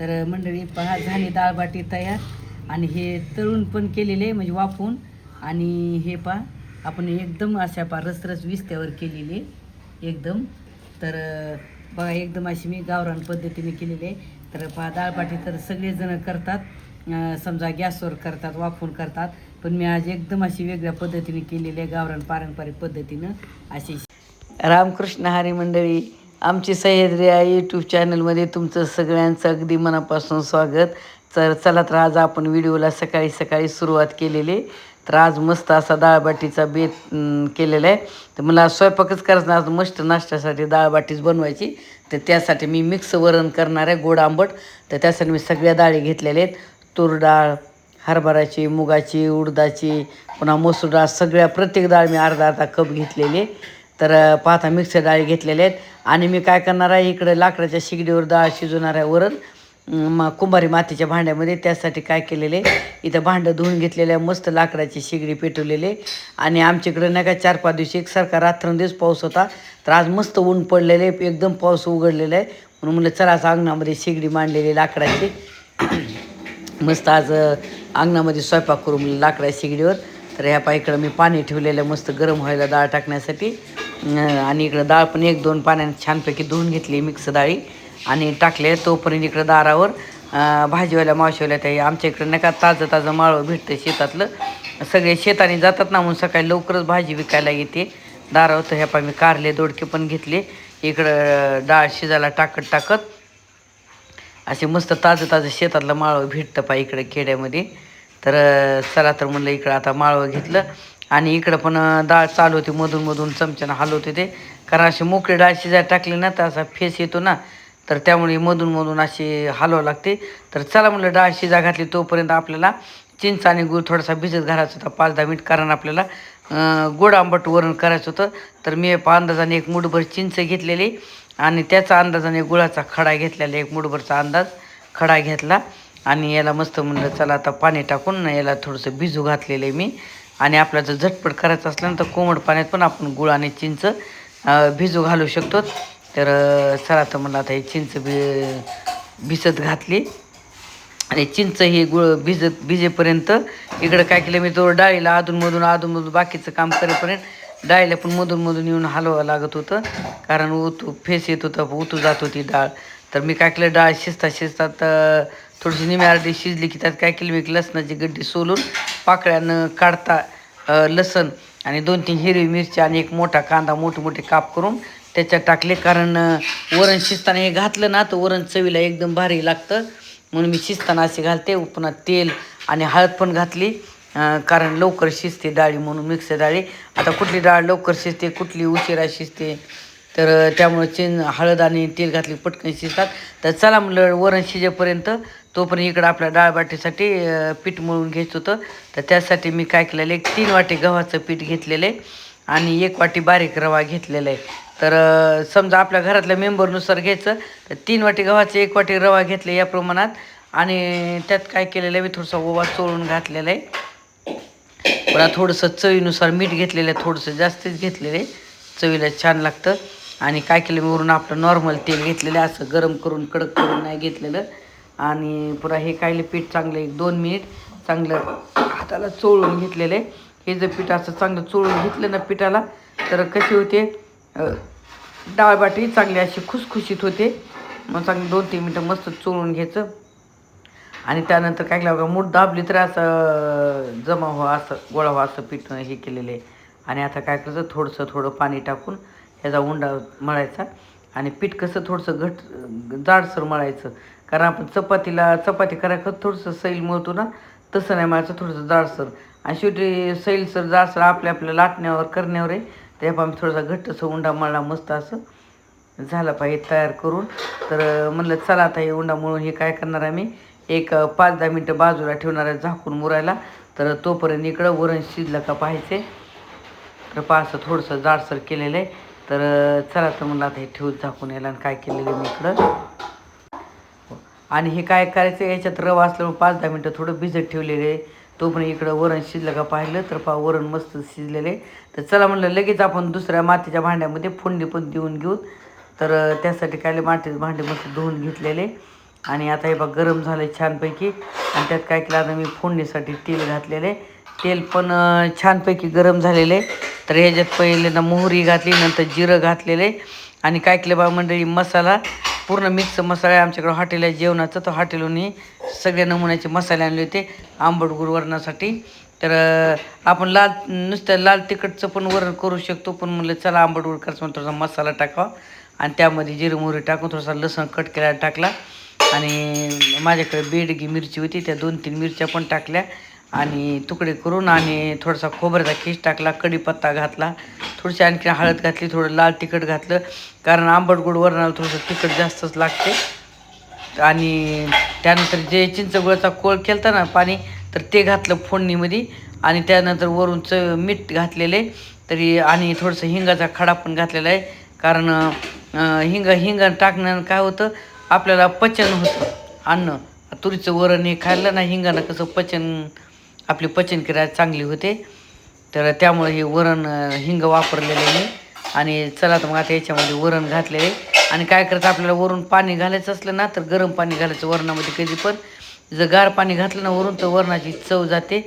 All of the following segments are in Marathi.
तर मंडळी पहा झाली डाळबाटी तयार. आणि हे तळून पण केलेले आहे, म्हणजे वाफून. आणि हे पहा आपण एकदम अशा पा रसरस विस्त्यावर केलेली आहे, एकदम. तर बघा एकदम अशी मी गावरान पद्धतीने केलेली आहे. तर पहा डाळबाटी तर सगळेजण करतात. समजा गॅसवर करतात वाफून करतात. पण मी आज एकदम अशी वेगळ्या पद्धतीने केलेली आहे गावरान पारंपरिक पद्धतीनं. अशी रामकृष्ण हरी मंडळी आमची सह्याद्री आई यूट्यूब चॅनलमध्ये तुमचं सगळ्यांचं अगदी मनापासून स्वागत. तर चला तर आज आपण व्हिडिओला सकाळी सकाळी सुरुवात केलेली. तर आज मस्त असा डाळबाटीचा बेत केलेला आहे. तर मला स्वयंपाकच करायचं आज मस्त नाश्त्यासाठी डाळबाटीच बनवायची. तर त्यासाठी मी मिक्स वरण करणार आहे गोड आंबट. तर त्यासाठी मी सगळ्या डाळी घेतलेल्या आहेत. तूर डाळ हरभराची मुगाची उडदाची पुन्हा मसूर डाळ सगळ्या प्रत्येक डाळ मी अर्धा अर्धा कप घेतलेली आहे. तर पाहता मिक्सर डाळी घेतलेल्या आहेत. आणि मी काय करणार आहे इकडे लाकडाच्या शिगडीवर डाळ शिजवणार आहे वरण. अं, कुंभारी मातीच्या भांड्यामध्ये त्यासाठी काय केलेले इथं भांडं धुवून घेतलेले आहे मस्त लाकडाची शिगडी पेटवलेले आणि आमच्याकडे नाही का चार पाच दिवशी एकसारखा रात्रंदिवस पाऊस होता. तर आज मस्त ऊन पडलेले एकदम पाऊस उघडलेला आहे. म्हणून म्हणलं चला आज अंगणामध्ये शिगडी मांडलेली लाकडाची. मस्त आज अंगणामध्ये स्वयंपाक करू म्हणलं लाकडाच्या शिगडीवर. तर ह्या पा इकडं मी पाणी ठेवलेलं मस्त गरम व्हायला डाळ टाकण्यासाठी. आणि इकडं डाळ पण एक दोन पाण्याने छानपैकी धुवून घेतली मिक्स डाळी. आणि टाकले तोपर्यंत इकडं दारावर भाजीवाल्या मावशीवाल्या त्या आमच्या इकडं नाही का ताजं ताजं माळं भेटतं शेतातलं. सगळे शेताने जातात ना म्हणून सकाळी लवकरच भाजी विकायला येते. दारावर तर ह्या पा मी कारले दोडके पण घेतले. इकडं डाळ शिजायला टाकत टाकत असे मस्त ताजं ताजं शेतातलं माळवं भेटतं पा इकडं खेड्यामध्ये. तर चला तर म्हणलं इकडं आता माळवं घेतलं. आणि इकडं पण डाळ चालू होती मधून मधून चमच्यानं हलवते ते. कारण अशी मोकळी डाळ शिजायला टाकली ना तर असा फेस येतो ना तर त्यामुळे मधून मधून अशी हलवावं लागते. तर चला म्हणलं डाळ शिजा घातली तोपर्यंत आपल्याला चिंच आणि गुळ थोडासा भिजत घालायचा होता पाच दहा मिनिट. कारण आपल्याला गोड आंबट वरण करायचं होतं. तर मी अंदाजाने एक मुठभर चिंच घेतलेली. आणि त्याचा अंदाजाने गुळाचा खडा घेतलेला एक मुठभरचा अंदाज खडा घेतला. आणि याला मस्त म्हणलं चला आता पाणी टाकून याला थोडंसं भिजू घातलेलं आहे मी. आणि आपला जर झटपट करायचं असलं ना तर कोमट पाण्यात पण आपण गुळ आणि चिंच भिजू घालू शकतो. तर चला तर म्हणलं आता हे चिंच भि भिजत घातली. आणि चिंच ही गुळ भिजत भिजेपर्यंत इकडं काय केलं मी तो डाळीला अधूनमधून अधूनमधून बाकीचं काम करेपर्यंत डाळीला पण मधूनमधून येऊन हलवावं लागत होतं. कारण उतू फेस येत होतं उतू जात होती डाळ. तर मी काय केलं डाळ शिजता शिजतात थोडीशी निमी अर्धी शिजली की त्यात काय केलं मी लसणाची गड्डी सोलून पाकळ्यानं काढता लसण आणि दोन तीन हिरवी मिरची आणि एक मोठा कांदा मोठे मोठे काप करून त्याच्यात टाकले. कारण वरण शिजताना हे घातलं ना तर वरण चवीला एकदम भारी लागतं. म्हणून मी शिजताना असे घालते. पुन्हा तेल आणि हळद पण घातली कारण लवकर शिजते डाळी म्हणून मिक्स डाळी. आता कुठली डाळ लवकर शिजते कुठली उशिरा शिजते तर त्यामुळे चिन हळद आणि तेल घातली पटकन शिजतात. तर चला म्हणलं वरण शिजेपर्यंत तोपर्यंत इकडं आपल्या डाळबाटीसाठी पीठ मळून घ्यायचं होतं. तर त्यासाठी मी काय केलेलं एक तीन वाटी गव्हाचं पीठ घेतलेलं आहे आणि एक वाटी बारीक रवा घेतलेला आहे. तर समजा आपल्या घरातल्या मेंबरनुसार घ्यायचं तर तीन वाटी गव्हाचे एक वाटी रवा घेतले या प्रमाणात. आणि त्यात काय केलेलं आहे मी थोडंसं ओवा चोळून घातलेला आहे. पुन्हा थोडंसं चवीनुसार मीठ घेतलेलं आहे थोडंसं जास्तीच घेतलेलं आहे. चवीला छान लागतं. आणि काय केलं मी वरून आपलं नॉर्मल तेल घेतलेलं आहे असं गरम करून कडक करून नाही घेतलेलं. आणि पुरा हे कायले पीठ चांगलं एक दोन मिनिट चांगलं हाताला चोळून घेतलेलं. आहे हे जर पीठ असं चांगलं चोळून घेतलं ना पिठाला तर कशी होते? डाळबाटी चांगली अशी खुसखुशीत होते. मग चांगली दोन तीन मिनटं मस्त चोळून घ्यायचं. आणि त्यानंतर काय केलं मूठ दाबली तर असं जमा व्हा असं गोळा व्हा असं पीठ हे केलेलं. आहे आणि आता काय करायचं? थोडंसं थोडं पाणी टाकून ह्याचा उंडा मळायचा. आणि पीठ कसं थोडंसं घट जाडसर मळायचं. कारण आपण चपातीला चपाती करायला थोडंसं सैल मळतो ना तसं नाही माझं थोडंसं जाडसर. आणि शेवटी सैलसर जाडसर आपल्या आपल्या लाटण्यावर करण्यावर आहे. तेव्हा आम्ही थोडासा घट्टसं उंडा मळला मस्त असं झाला पाहिजे तयार करून. तर म्हणलं चला आता हे उंडा मळून हे काय करणार आम्ही? एक पाच दहा मिनटं बाजूला ठेवणार आहे झाकून मुरायला. तर तोपर्यंत इकडं वरण शिजलं का पाहायचे तर पहा असं थोडंसं जाडसर केलेलं आहे. तर चला तर म्हणलं आता हे ठेवून झाकून यायला आणि काय केलेलं आहे मी इकडं. आणि हे काय करायचं याच्यात रवा असल्यामुळे पाच दहा मिनटं थोडं भिजत ठेवलेले. तो पण इकडं वरण शिजलं का पाहिलं तर पा वरण मस्त शिजलेले. तर चला म्हणलं लगेच आपण दुसऱ्या मातीच्या भांड्यामध्ये फोडणी पण देऊन घेऊ तर त्यासाठी काय मातीचे भांडे मस्त धुवून घेतलेले. आणि आता हे बघ गरम झालं छानपैकी. आणि त्यात काय केलं आता मी फोडणीसाठी तेल घातलेलं. आहे तेल पण छानपैकी गरम झालेले. तर ह्याच्यात पहिले ना मोहरी घातली नंतर जिरं घातलेले. आणि काय केलं बा मंडळी मसाला पूर्ण मिक्स मसाला आहे. आमच्याकडं हॉटेल आहे जेवणाचं. तर हॉटेलहून सगळ्या नमुन्याचे मसाले आणले होते. आंबट गुरुवरणासाठी तर आपण लाल नुसतं लाल तिखटचं पण वरण करू शकतो. पण म्हणलं चला आंबट गुड करायचं थोडासा मसाला टाकावा. आणि त्यामध्ये जिरं मोहरी टाकून थोडासा लसण कट केला टाकला. आणि माझ्याकडे बेडगी मिरची होती. त्या दोन तीन मिरच्या पण टाकल्या. आणि तुकडे करून आणि थोडासा खोबऱ्याचा खीस टाकला कढीपत्ता घातला. थोडीशी आणखी हळद घातली थोडं लाल तिखट घातलं. कारण आंबट गोड वरणाला थोडंसं तिखट जास्तच लागते. आणि त्यानंतर जे चिंचगुळाचा कोळ केलता ना पाणी तर ते घातलं फोडणीमध्ये. आणि त्यानंतर वरून च मीठ घातलेले. तरी आणि थोडंसं हिंगाचा खडा पण घातलेला आहे. कारण हिंग हिंग टाकण्यानं काय होतं आपल्याला पचन होतं. अन्न तुरीचं वरण हे खाल्लं ना हिंगानं कसं पचन आपली पचनक्रिया चांगली होते. तर त्यामुळे हे वरण हिंग वापरलेले मी. आणि चला तर मग आता याच्यामध्ये वरण घातलेले. आणि काय करतं आपल्याला वरून पाणी घालायचं असलं ना तर गरम पाणी घालायचं वरणामध्ये कधी पण. जर गार पाणी घातलं ना वरून तर वरणाची चव जाते.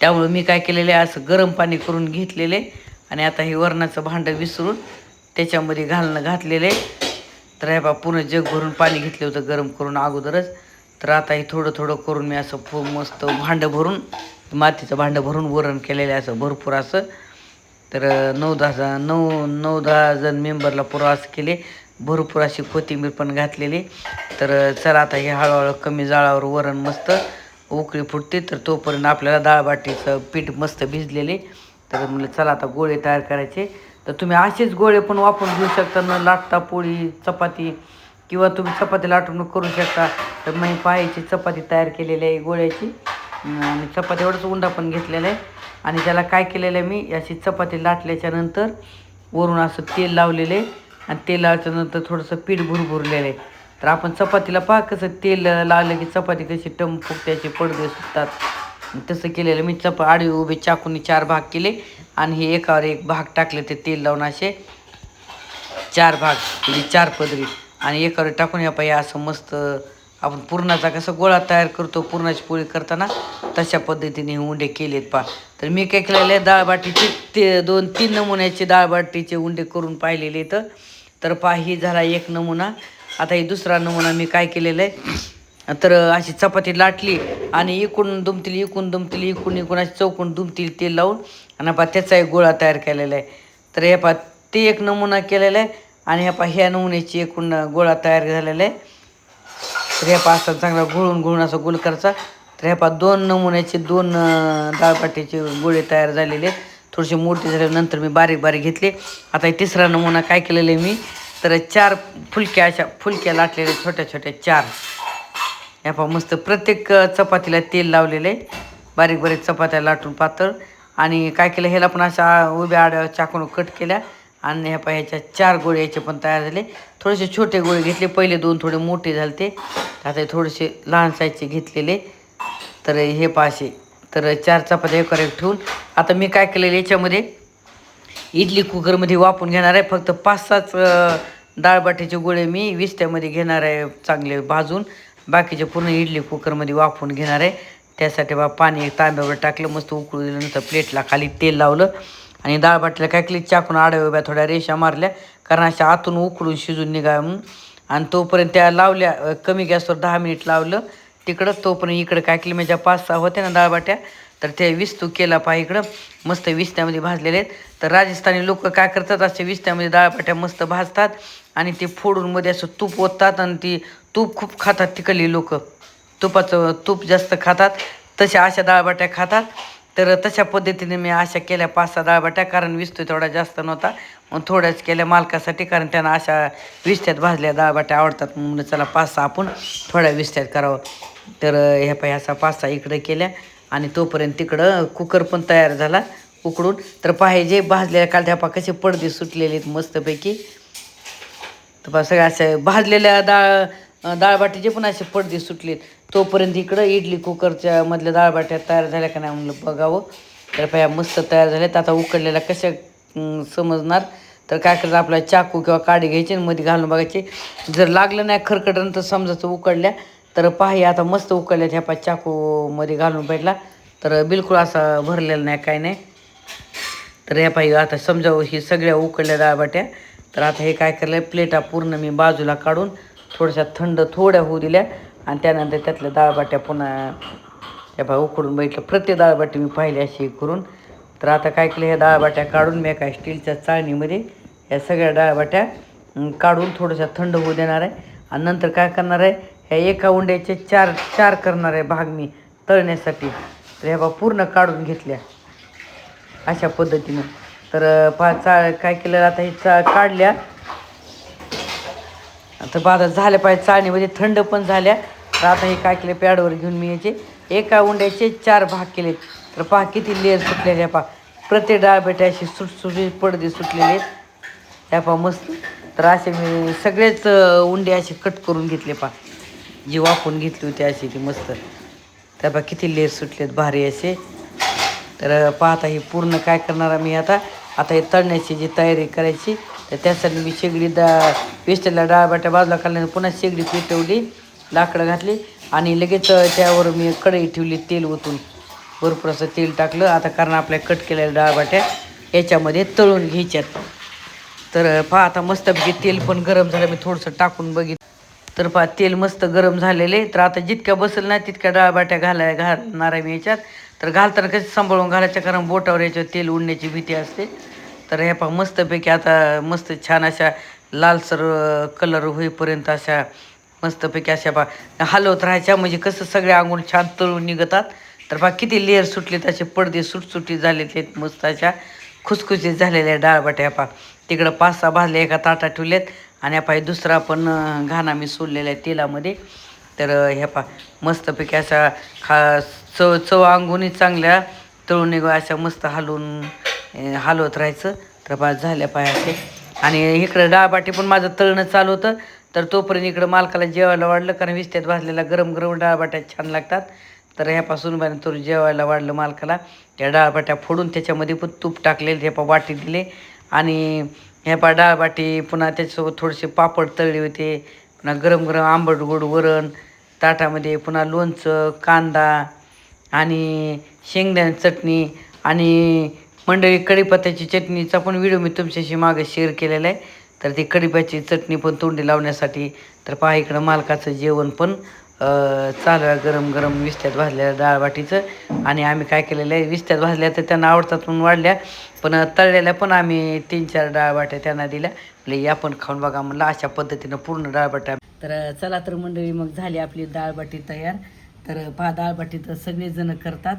त्यामुळे मी काय केलेलं आहे असं गरम पाणी करून घेतलेले. आणि आता हे वरणाचं भांडं विसरून त्याच्यामध्ये घालणं घातलेलं. आहे तर हे बा पूर्ण जग भरून पाणी घेतलं होतं गरम करून अगोदरच. तर आता हे थोडं थोडं करून मी असं खूप मस्त भांडं भरून मातीचं भांडं भरून वरण केलेलं आहे असं भरपूर असं. तर नऊ दहा जण नऊ नऊ दहा जण मेंबरला प्रवास केले. भरपूर अशी कोथिंबीर पण घातलेली. तर चला आता हे हळूहळू कमी जाळावर वरण मस्त उकळी फुटते. तर तोपर्यंत आपल्याला दाळबाटीचं पीठ मस्त भिजलेले. तर म्हणलं चला आता गोळे तयार करायचे. तर तुम्ही असेच गोळे पण वापरून घेऊ शकता. न लाटता पोळी चपाती किंवा तुम्ही चपातीला आठवणूक करू शकता. तर मी पायाची चपाती तयार केलेली आहे गोळ्याची. आणि चपाती एवढंच उंडा पण घेतलेला आहे. आणि त्याला काय केलेलं आहे मी अशी चपाती लाटल्याच्या नंतर वरून असं तेल लावलेलं आहे. आणि तेल लावल्याच्यानंतर थोडंसं पीठ भुरभुरलेलं आहे. तर आपण चपातीला पहा कसं तेल लावलं की चपाती कशी टम फुकट्याचे पडदे सुटतात. तसं केलेलं मी चपा आडवी उभे चाकूने चार भाग केले. आणि हे एकावर एक भाग टाकले ते तेल लावून असे चार भाग म्हणजे चार पदरी. आणि एकावर टाकून या पाहिजे असं मस्त आपण पुरणाचा कसं गोळा तयार करतो पुरणाची पोळी करताना तशा पद्धतीने हे उंडे केलेत पा तर मी काय केलेलं आहे डाळबाटीचे ते दोन तीन नमुन्याचे डाळबाटीचे उंडे करून पाहिलेले तर तर पा ही झाला एक नमुना. आता ही दुसरा नमुना मी काय केलेलं आहे तर अशी चपाती लाटली आणि इकडून दुमतील इकून दुमतील इकून इकून अशी चौकून दुमतील ते लावून. आणि पा त्याचा एक गोळा तयार केलेला आहे. तर हे पा ते एक नमुना केलेला आहे. आणि ह्या पा ह्या नमुन्याची एकूण गोळा तयार झालेला आहे. तर ह्या पा चांगला गुळून गुळून असा गुल करायचा तर ह्या पा दोन नमुन्याचे दोन दाळपाट्याचे गोळे तयार झालेले आहेत. थोडेसे मोठे झाल्यानंतर मी बारीक बारीक घेतले. आता हे तिसरा नमुना काय केलेला आहे मी? तर चार फुलक्या अशा फुलक्या लाटलेल्या छोट्या छोट्या चार. ह्या पा मस्त प्रत्येक चपातीला तेल लावलेलं आहे. बारीक बारीक चपात्या लाटून पातळ. आणि काय केलं ह्याला पण अशा उभ्या आड्या चाकून कट केल्या. आणि ह्या पाय ह्याच्या चार गोळे याचे पण तयार झाले. थोडेसे छोटे गोळे घेतले. पहिले दोन थोडे मोठे झाले ते आता हे थोडेसे लहान साईजचे घेतलेले. तर हे पाचशे. तर चार चपात्या एकर एक ठेवून. आता मी काय केलेलं याच्यामध्ये इडली कुकरमध्ये वापरून घेणार आहे. फक्त पाच सात डाळबाटीचे गोळे मी विस्त्यामध्ये घेणार आहे चांगले भाजून. बाकीचे पूर्ण इडली कुकरमध्ये वापरून घेणार आहे. त्यासाठी बा पाणी एक तांब्यावर टाकलं. मस्त उकळू दिलं नंतर प्लेटला खाली तेल लावलं. आणि डाळबाटीला काय केली चाकून आडव्या उभ्या थोड्या रेषा मारल्या. कारण अशा आतून उकडून शिजून निघा आणि तोपर्यंत त्या लावल्या कमी गॅसवर दहा मिनिट लावलं. तिकडं तोपर्यंत इकडं काय केलं माझ्या पाच सहा होत्या ना डाळबाट्या तर ते विस्तू केला पहा इकडं. मस्त विस्त्यामध्ये भाजलेले आहेत. तर राजस्थानी लोक काय करतात असे विस्त्यामध्ये डाळपाट्या मस्त भाजतात. आणि ते फोडून मध्ये असं तूप ओततात आणि ती तूप खूप खातात तिकडली लोक. तुपाचं तूप जास्त खातात. तशा अशा डाळबाट्या खातात. तर तशा पद्धतीने मी अशा केल्या पाच सहा डाळबाट्या कारण विस्तू थोडा जास्त नव्हता. मग थोड्याच केल्या मालकासाठी कारण त्यांना अशा विस्त्यात भाजल्या डाळबाट्या आवडतात. म्हणून चला पाच सहा आपण थोड्या विस्त्यात करावं. तर ह्या पाय असा पाच सहा इकडे केल्या. आणि तोपर्यंत तिकडं कुकर पण तयार झाला उकडून. तर पाहिजे भाजलेल्या कालध्यापा कसे पडदे सुटलेले आहेत मस्तपैकी. तर सगळ्या अशा भाजलेल्या डाळ डाळबाटीचे पण असे पडदे सुटलेत. तोपर्यंत इकडं इडली कुकरच्या मधल्या डाळबाट्या तयार झाल्या का नाही म्हणलं बघावं. तर पाया मस्त तयार झाल्यात. आता उकडलेल्या कशा समजणार? तर काय करायचं आपला चाकू किंवा काडी घ्यायची आणि मध्ये घालून बघायचे. जर लागलं नाही खरकटन तर समजायचं उकडल्या. तर पाही आता मस्त उकडल्यात ह्या पा चाकूमध्ये घालून भेटला तर बिलकुल असा भरलेला नाही काय नाही. तर ह्या पाहिजे आता समजावं ही सगळ्या उकडल्या डाळबाट्या तर आता हे काय केलं प्लेटा पूर्ण मी बाजूला काढून थोड्याशा थंड थोड्या होऊ दिल्या. आणि त्यानंतर त्यातल्या डाळबाट्या पुन्हा त्या बा उकडून बघितलं. प्रत्येक डाळबाटी मी पाहिली अशी करून. तर आता काय केलं ह्या डाळबाट्या काढून मी काय स्टीलच्या चाळणीमध्ये ह्या सगळ्या डाळबाट्या काढून थोड्याशा थंड होऊ देणार आहे. आणि नंतर काय करणार आहे ह्या एका उंड्याचे चार चार करणार आहे भाग मी तळण्यासाठी. तर ह्या बा पूर्ण काढून घेतल्या. अशा पद्धतीनं. तर पा चा काय केलं आता हे चा काढल्या. आता बाधा झाल्या पाहिजे चाळणीमध्ये थंड पण झाल्या. तर आता हे काय केलं पॅडवर घेऊन मी याचे एका उंड्याचे चार भाग केले. तर पहा किती लेअर सुटलेले आहे पहा. प्रत्येक डाळबेटे अशी सुटसुटी पडदे सुटलेले. आहेत त्या पहा मस्त. तर असे मी सगळेच उंडे असे कट करून घेतले पहा. जी वापून घेतली होती अशी ती मस्त. त्या पहा किती लेअर सुटलेत भारी असे. तर पाहता हे पूर्ण काय करणार आम्ही मी आता. आता हे तळण्याची जी तयारी करायची तर त्यासाठी मी शेगडी दा पेस्टला डाळबाट्या बाजूला खाल्ल्याने पुन्हा शेगडी पेटवली लाकडं घातली आणि लगेच त्यावर मी कढई ठेवली तेल ओतून. भरपूर असं तेल टाकलं. आता कारण आपल्या कट केलेल्या डाळबाट्या याच्यामध्ये तळून घ्यायच्यात. तर पहा आता मस्तपैकी तेल पण गरम झालं. मी थोडंसं टाकून बघितलं. तर पहा तेल मस्त गरम झालेले. तर आता जितक्या बसेल ना तितक्या डाळबाट्या घालाय घालणार आहे मी याच्यात. तर घालताना कसं सांभाळून घालायच्या कारण बोटावर याच्यावर तेल उडण्याची भीती असते. तर हे पहा मस्तपैकी आता मस्त छान अशा लालसर कलर होईपर्यंत अशा मस्तपैकी अशा पा हलवत राहायच्या. म्हणजे कसं सगळे आंघोळ छान तळून निघतात. तर पहा किती लेअर सुटलेत असे पडदे सुटसुटीत झालेले आहेत मस्त अशा खुसखुशीत झालेल्या डाळबाट्या पा तिकडं पाच सहा भाजले एका ताटा ठेवलेत आणि पहा दुसरा पण घाणा मी सोडलेला आहे तेलामध्ये. तर ह्या पा मस्तपैकी अशा खा चव चव अंगुणी चांगल्या तळून निघ अशा मस्त हलवून हलवत राहायचं. तर पा झाल्या पायाचे. आणि इकडं डाळबाटी पण माझं तळणं चालू होतं. तर तोपर्यंत इकडं मालकाला जेवायला वाढलं. कारण विस्त्यात भाजलेला गरम गरम डाळबाट्या छान लागतात. तर ह्यापासून बाहेर तो जेवायला वाढलं मालकाला. त्या डाळबाट्या फोडून त्याच्यामध्ये पण तूप टाकलेले हे पा वाटी दिले. आणि ह्या पा डाळबाटी पुन्हा त्याच्यासोबत थोडेसे पापड तळले होते. पुन्हा गरम गरम आंबट गोड वरण. ताटामध्ये पुन्हा लोणचं कांदा आणि शेंगदाणे चटणी आणि मंडळी कढीपत्त्याची चटणीचा पण व्हिडिओ मी तुमच्याशी मागे शेअर केलेला आहे. तर ती कढीपत्त्याची चटणी पण तोंडी लावण्यासाठी तर पहा इकडं मालकाचं जेवण पण चालू आहे. गरम गरम विस्त्यात भाजलेल्या डाळबाटीचं आणि आम्ही काय केलेलं आहे विस्त्यात भाजल्या तर त्यांना आवडतात म्हणून वाढल्या. पण तळलेल्या पण आम्ही तीन चार डाळबाट्या त्यांना दिल्या. म्हणजे या पण खाऊन बघा म्हणलं अशा पद्धतीनं पूर्ण डाळबाट्या तर चला तर मंडळी मग झाली आपली डाळबाटी तयार. तर पहा डाळबाटी तर सगळेजण करतात.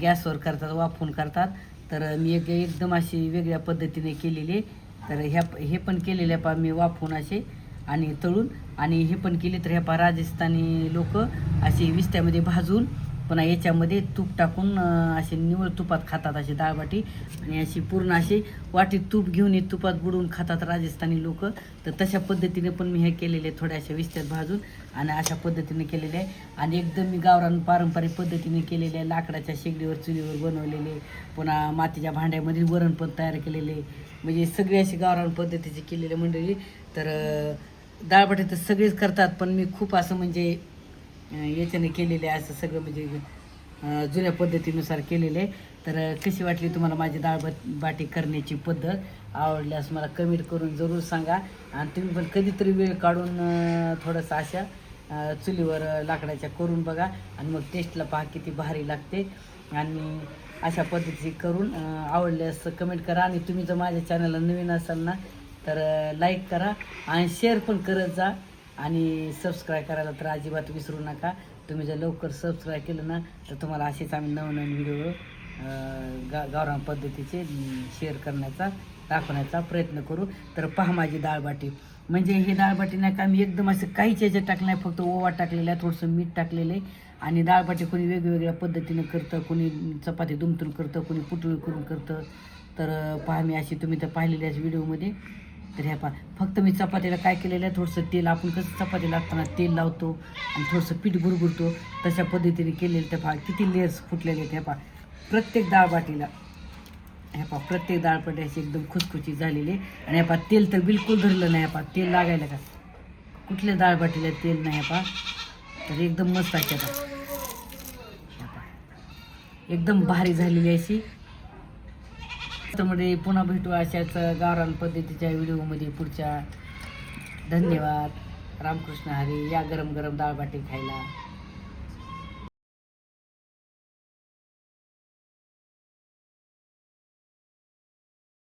गॅसवर करतात वाफून करतात. तर मी एक एकदम अशी वेगळ्या पद्धतीने केलेली तर ह्या हे पण केलेल्या पा मी वाफवून असे आणि तळून. आणि हे पण केले तर ह्या पा राजस्थानी लोक असे विस्त्यामध्ये भाजून पुन्हा याच्यामध्ये तूप टाकून असे निवळ तुपात खातात अशी दाळबाटी. आणि अशी पूर्ण अशी वाटीत तूप घेऊन हे तुपात बुडवून खातात राजस्थानी लोक. तर तशा पद्धतीने पण मी हे केलेले आहे, थोड्या अशा विस्त्यात भाजून. आणि अशा पद्धतीने केलेले आहे. आणि एकदम मी गावरान पारंपरिक पद्धतीने केलेले आहे. लाकडाच्या शेगडीवर चुलीवर बनवलेले पुन्हा मातीच्या भांड्यामध्ये वरण पण तयार केलेले म्हणजे सगळे अशी गावरान पद्धतीचे केलेले मंडळी. तर दाळबाटी तर सगळेच करतात. पण मी खूप असं म्हणजे याच्याने केलेले आहे असं सगळं म्हणजे जुन्या पद्धतीनुसार केलेले आहे. तर कशी वाटली तुम्हाला माझी डाळ बाटी करण्याची पद्धत? आवडल्यास मला कमेंट करून जरूर सांगा. आणि तुम्ही पण कधीतरी वेळ काढून थोडंसं अशा चुलीवर लाकडाच्या करून बघा. आणि मग टेस्टला पहा किती भारी लागते. आणि अशा पद्धतीची करून आवडल्यास कमेंट करा. आणि तुम्ही जर माझ्या चॅनलला नवीन असाल ना तर लाईक करा. आणि शेअर पण करत जा. आणि सबस्क्राईब करायला तर अजिबात विसरू नका. तुम्ही जर लवकर सबस्क्राईब केलं ना तर तुम्हाला असेच आम्ही नवनवीन व्हिडिओ गा गावरान पद्धतीचे शेअर करण्याचा दाखवण्याचा प्रयत्न करू. तर पहा माझी डाळबाटी म्हणजे हे डाळबाटी नाही का मी एकदम असं काहीच याच्यात टाकलं नाही फक्त ओवा टाकलेला आहे थोडंसं मीठ टाकलेलं आहे. आणि डाळबाटी कोणी वेगवेगळ्या पद्धतीनं करतं कोणी चपाती दुमतून करतं कोणी पुटळी करून करतं. तर पहा मी अशी तुम्ही तर पाहिलेल्याच व्हिडिओमध्ये तर ह्या पहा फक्त मी चपातीला काय केलेलं आहे थोडंसं तेल आपण कसं चपातीला असताना तेल लावतो आणि थोडंसं पीठ गुरगुरतो तशा पद्धतीने केलेलं त्या पहा किती लेअर्स फुटलेले आहेत ह्या पहा प्रत्येक डाळ बाटीला ह्या पा प्रत्येक डाळ अशी एकदम खुसखुशीत झालेली आहे. आणि ह्या पा तेल तर बिलकुल धरलं नाही ह्या पा तेल लागायला का कुठल्या डाळ बाटीला तेल नाही ह्या पा तर एकदम मस्त आहे पहा. एकदम भारी झालेली अशी त्यामध्ये पुन्हा भेटू अशाच गावरान पद्धतीच्या व्हिडिओमध्ये पुढच्या. धन्यवाद. रामकृष्ण हरी या गरम गरम डाळबाटी खायला.